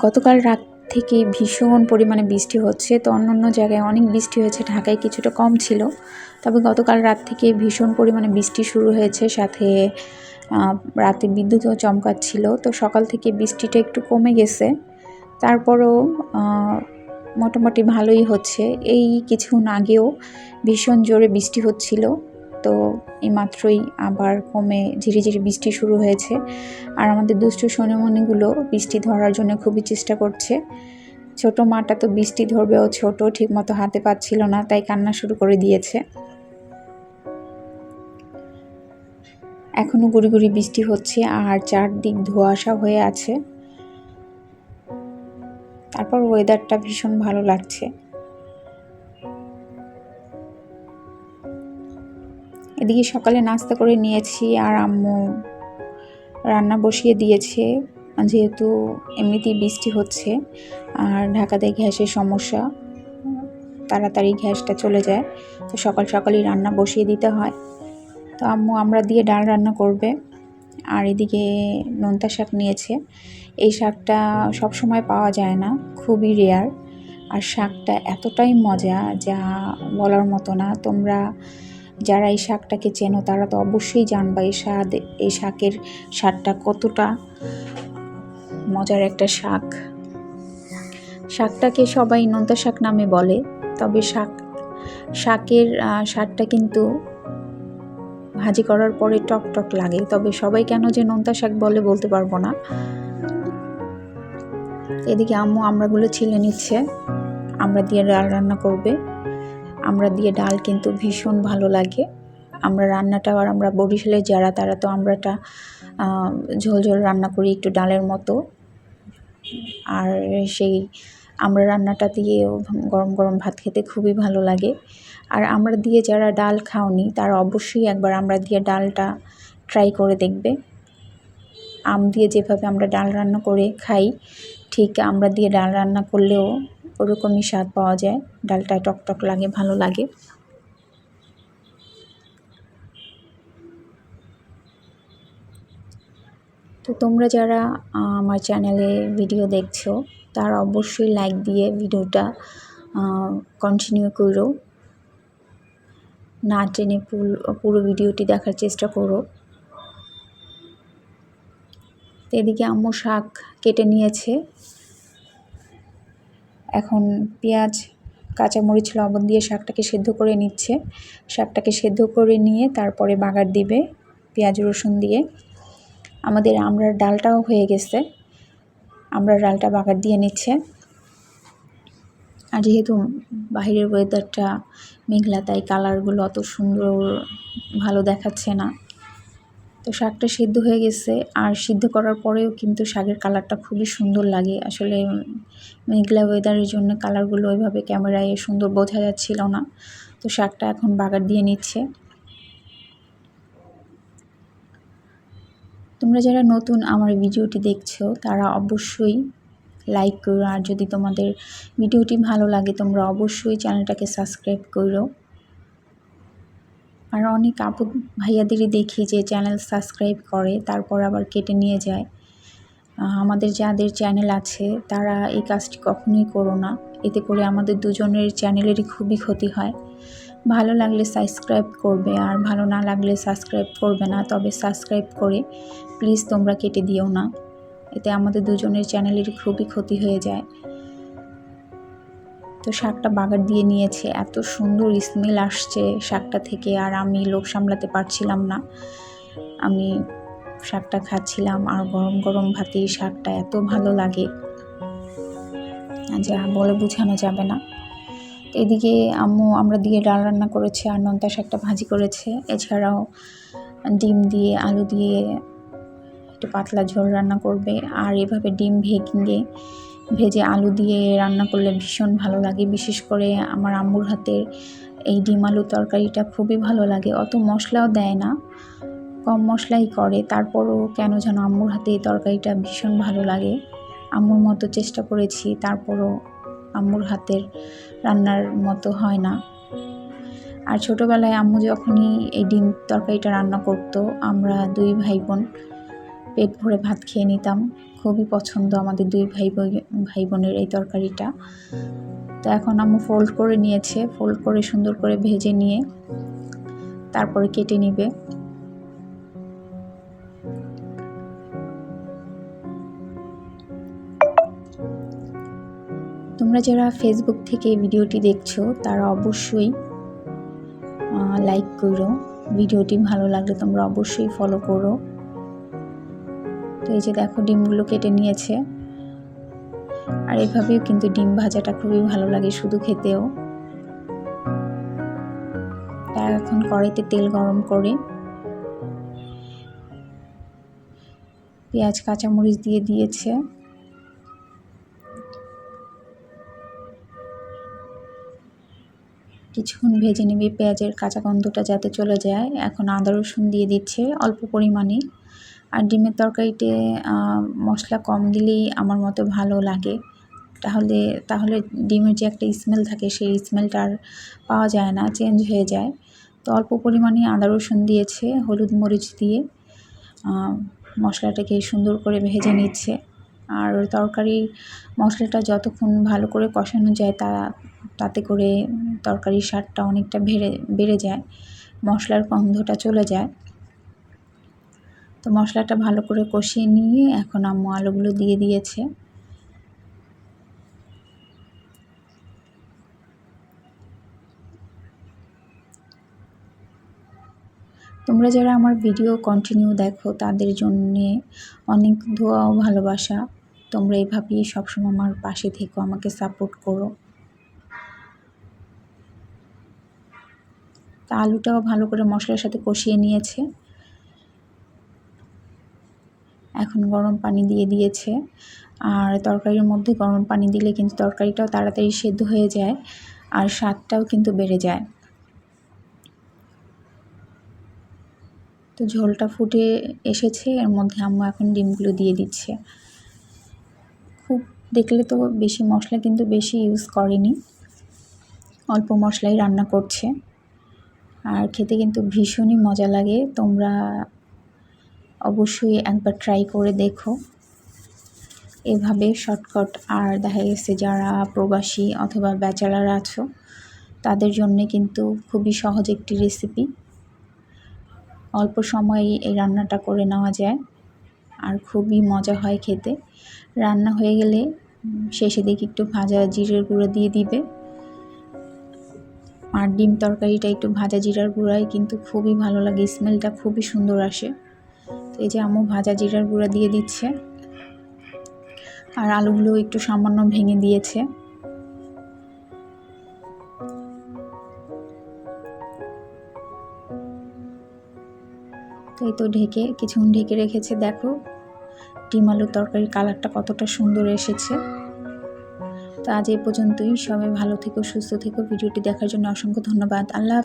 গতকাল রাত থেকে ভীষণ পরিমাণে বৃষ্টি হচ্ছে, তো অন্য অন্য জায়গায় অনেক বৃষ্টি হয়েছে, ঢাকায় কিছুটা কম ছিল। তবে গতকাল রাত থেকে ভীষণ পরিমাণে বৃষ্টি শুরু হয়েছে, সাথে রাতে বিদ্যুৎও চমকাচ্ছিল, তো সকাল থেকে বৃষ্টিটা একটু কমে গেছে। তারপরও মোটামুটি ভালোই হচ্ছে। এই কিছুক্ষণ আগেও ভীষণ জোরে বৃষ্টি হচ্ছিল। তো এইমাত্রই আবার কমে ঝিরিঝিরি বৃষ্টি শুরু হয়েছে। আর আমাদের দুষ্টু সোনামণিগুলো বৃষ্টি ধরার জন্য খুবই চেষ্টা করছে। ছোট মাটা তো বৃষ্টি ধরবে ও ছোট ঠিকমতো হাতে পাচ্ছিল না, তাই কান্না শুরু করে দিয়েছে। এখনও গুড়ি গুড়ি বৃষ্টি হচ্ছে আর চারদিক ধোঁয়াশা হয়ে আছে। তারপর ওয়েদারটা ভীষণ ভালো লাগছে। এদিকে সকালে নাস্তা করে নিয়েছি আর আম্মু রান্না বসিয়ে দিয়েছে, যেহেতু এমনিতেই বৃষ্টি হচ্ছে আর ঢাকাতে গ্যাসের সমস্যা, তাড়াতাড়ি গ্যাসটা চলে যায়, তো সকাল সকালই রান্না বসিয়ে দিতে হয়। তো আম্মু আমরা দিয়ে ডাল রান্না করবে আর এদিকে নোনতা শাক নিয়েছে। এই শাকটা সব সময় পাওয়া যায় না, খুবই রেয়ার আর শাকটা এতটাই মজা যা বলার মতো না, তোমরা যারা এই শাকটাকে চেনো, তারা তো অবশ্যই জানবা এই স্বাদ, এই শাকের স্বাদটা কতটা মজার একটা শাক। শাকটাকে সবাই নোনতা শাক নামে বলে, তবে শাক, শাকের স্বাদটা কিন্তু ভাজি করার পরে টক টক লাগে, তবে সবাই কেন যে নোনতা শাক বলে বলতে পারব না। এদিকে আম্মু আমরাগুলো ছিলে নিচ্ছে, আমরা দিয়ে রান্না করবে। আমরা দিয়ে ডাল কিন্তু ভীষণ ভালো লাগে। আমরা রান্নাটা আর আমরা বরিশালের যারা, তারা তো আমরাটা ঝোল ঝোল রান্না করি একটু ডালের মতো। আর সেই আমরা রান্নাটা দিয়ে গরম গরম ভাত খেতে খুবই ভালো লাগে। আর আমরা দিয়ে যারা ডাল খাওনি, তারা অবশ্যই একবার আমরা দিয়ে ডালটা ট্রাই করে দেখবে। আম দিয়ে যেভাবে আমরা ডাল রান্না করে খাই, ঠিক আমরা দিয়ে ডাল রান্না করলেও ওরকমই স্বাদ পাওয়া যায়। ডালটা টকটক লাগে, ভালো লাগে। তো তোমরা যারা আমার চ্যানেলে ভিডিও দেখছ, তারা অবশ্যই লাইক দিয়ে ভিডিওটা কন্টিনিউ করো। না টেনে পুরো পুরো ভিডিওটি দেখার চেষ্টা করো। এদিকে আম্মু শাক কেটে নিয়েছে। এখন পেঁয়াজ, কাঁচামরিচ, লবণ দিয়ে শাকটাকে সেদ্ধ করে নিচ্ছে। শাকটাকে সেদ্ধ করে নিয়ে তারপরে বাগার দিবে পেঁয়াজ, রসুন দিয়ে। আমাদের আমড়ার ডালটাও হয়ে গেছে। আমড়ার ডালটা বাগার দিয়ে নিচ্ছে। আর যেহেতু বাইরের ওয়েদারটা মেঘলা, তাই কালারগুলো অত সুন্দর, ভালো দেখাচ্ছে না। তো শাকটা সিদ্ধ হয়ে গেছে। আর সিদ্ধ করার পরেও কিন্তু শাকের কালারটা খুবই সুন্দর লাগে। আসলে মেঘলা ওয়েদারের জন্য কালারগুলো ওইভাবে ক্যামেরায় সুন্দর বোঝা যাচ্ছিল না। তো শাকটা এখন বাগার দিয়ে নিচ্ছে। তোমরা যারা নতুন আমার ভিডিওটি দেখছ, তারা অবশ্যই লাইক করো। আর যদি তোমাদের ভিডিওটি ভালো লাগে, তোমরা অবশ্যই চ্যানেলটাকে সাবস্ক্রাইব করো। আর অনেক আপু ভাইয়াদেরই দেখি যে চ্যানেল সাবস্ক্রাইব করে, তারপর আবার কেটে নিয়ে যায়। আমাদের যাদের চ্যানেল আছে, তারা এই কাজটি কখনোই করো না। এতে করে আমাদের দুজনের চ্যানেলেরই খুবই ক্ষতি হয়। ভালো লাগলে সাবস্ক্রাইব করবে, আর ভালো না লাগলে সাবস্ক্রাইব করবে না। তবে সাবস্ক্রাইব করে প্লিজ তোমরা কেটে দিও না। এতে আমাদের দুজনের চ্যানেলের খুবই ক্ষতি হয়ে যায়। তো শাকটা বাগার দিয়ে নিয়েছে। এত সুন্দর স্মেল আসছে শাকটা থেকে আর আমি লোভ সামলাতে পারছিলাম না। আমি শাকটা খাচ্ছিলাম আর গরম গরম ভাতে শাকটা এত ভালো লাগে। যা বলে বোঝানো যাবে না। এদিকে আম্মু, আমরা দিয়ে ডাল রান্না করেছে আর নোনতা শাকটা ভাজি করেছে। এছাড়াও ডিম দিয়ে, আলু দিয়ে একটু পাতলা ঝোল রান্না করবে। আর এভাবে ডিম ভেঙে ভেজে আলু দিয়ে রান্না করলে ভীষণ ভালো লাগে। বিশেষ করে আমার আম্মুর হাতের এই ডিম আলু তরকারিটা খুবই ভালো লাগে। অত মশলাও দেয় না, কম মশলাই করে। তারপরও কেন যেন আম্মুর হাতে এই তরকারিটা ভীষণ ভালো লাগে। আম্মুর মতো চেষ্টা করেছি, তারপরও আম্মুর হাতের রান্নার মতো হয় না। আর ছোটোবেলায় আম্মু যখনই এই ডিম তরকারিটা রান্না করতো, আমরা দুই ভাই বোন পেট ভরে ভাত খেয়ে নিতাম। খুবই পছন্দ আমাদের দুই ভাই ভাই বোনের এই তরকারিটা। তো এখন আম্মু ফোল্ড করে নিয়েছে ফোল্ড করে সুন্দর করে ভেজে নিয়ে তারপরে কেটে নিবে। তোমরা যারা ফেসবুক থেকে ভিডিওটি দেখছ, তারা অবশ্যই লাইক করো। ভিডিওটি ভালো লাগলে তোমরা অবশ্যই ফলো করো। তো এই যে দেখো ডিমগুলো কেটে নিয়েছে। আর এভাবেও কিন্তু ডিম ভাজাটা খুবই ভালো লাগে শুধু খেতেও। তা এখন কড়াইতে তেল গরম করে পেঁয়াজ, কাঁচামরিচ দিয়ে দিয়েছে। কিছুক্ষণ ভেজে নেবে পেঁয়াজের কাঁচা গন্ধটা যাতে চলে যায়। এখন আদা রসুন দিয়ে দিচ্ছে অল্প পরিমাণে। আর ডিমের তরকারিতে মশলা কম দিলেই আমার মতো ভালো লাগে। তাহলে তাহলে ডিমের যে একটা স্মেল থাকে, সেই স্মেলটা আর পাওয়া যায় না চেঞ্জ হয়ে যায়। তো অল্প পরিমাণে আদা রসুন দিয়েছে, হলুদ মরিচ দিয়ে। মশলাটাকে সুন্দর করে ভেজে নিচ্ছে। আর তরকারি মশলাটা যতক্ষণ ভালো করে কষানো যায়, তা, তাতে করে তরকারির স্বাদটা অনেকটা বেড়ে বেড়ে যায়। মশলার গন্ধটা চলে যায়। তো মশলাটা ভালো করে কষিয়ে নিয়ে এখন আম্মু আলুগুলো দিয়ে দিয়েছে। তোমরা যারা আমার ভিডিও কন্টিনিউ দেখো, তাদের জন্যে অনেক দোয়া ও ভালোবাসা। তোমরা এইভাবেই সবসময় আমার পাশে থেকো, আমাকে সাপোর্ট করো। তা আলুটাও ভালো করে মশলার সাথে কষিয়ে নিয়েছে। এখন গরম পানি দিয়ে দিয়েছে। আর তরকারির মধ্যে গরম পানি দিলে কিন্তু তরকারিটাও তাড়াতাড়ি সেদ্ধ হয়ে যায় আর স্বাদটাও কিন্তু বেড়ে যায়। তো ঝোলটা ফুটে এসেছে, এর মধ্যে আম্মু এখন ডিমগুলো দিয়ে দিচ্ছে। খুব দেখলে তো বেশি মশলা কিন্তু বেশি ইউজ করেনি, অল্প মশলাই রান্না করছে। আর খেতে কিন্তু ভীষণই মজা লাগে, তোমরা অবশ্যই একবার ট্রাই করে দেখো। এভাবে শর্টকাট আর দেখা গেছে যারা প্রবাসী অথবা ব্যাচেলার আছো, তাদের জন্যে কিন্তু খুবই সহজ একটি রেসিপি অল্প সময়ে এই রান্নাটা করে নেওয়া যায়, আর খুবই মজা হয় খেতে। রান্না হয়ে গেলে শেষে দিকে একটু ভাজা জিরের গুঁড়ো দিয়ে দিবে। আর ডিম তরকারিটা একটু ভাজা জিরার গুঁড়ায় কিন্তু খুবই ভালো লাগে স্মেলটা খুবই সুন্দর আসে। এই যে আম্মু ভাজা জিরার গুঁড়া দিয়ে দিচ্ছে। আর আলুগুলো একটু সামান্য ভেঙে দিয়েছে। এই তো ঢেকে, কিছুক্ষণ ঢেকে রেখেছে, দেখো। ডিম আলুর তরকারির কালারটা কতটা সুন্দর এসেছে। তো আজ এই পর্যন্তই, সবাই ভালো থেকো, সুস্থ থেকো। ভিডিওটি দেখার জন্য অসংখ্য ধন্যবাদ। আল্লাহ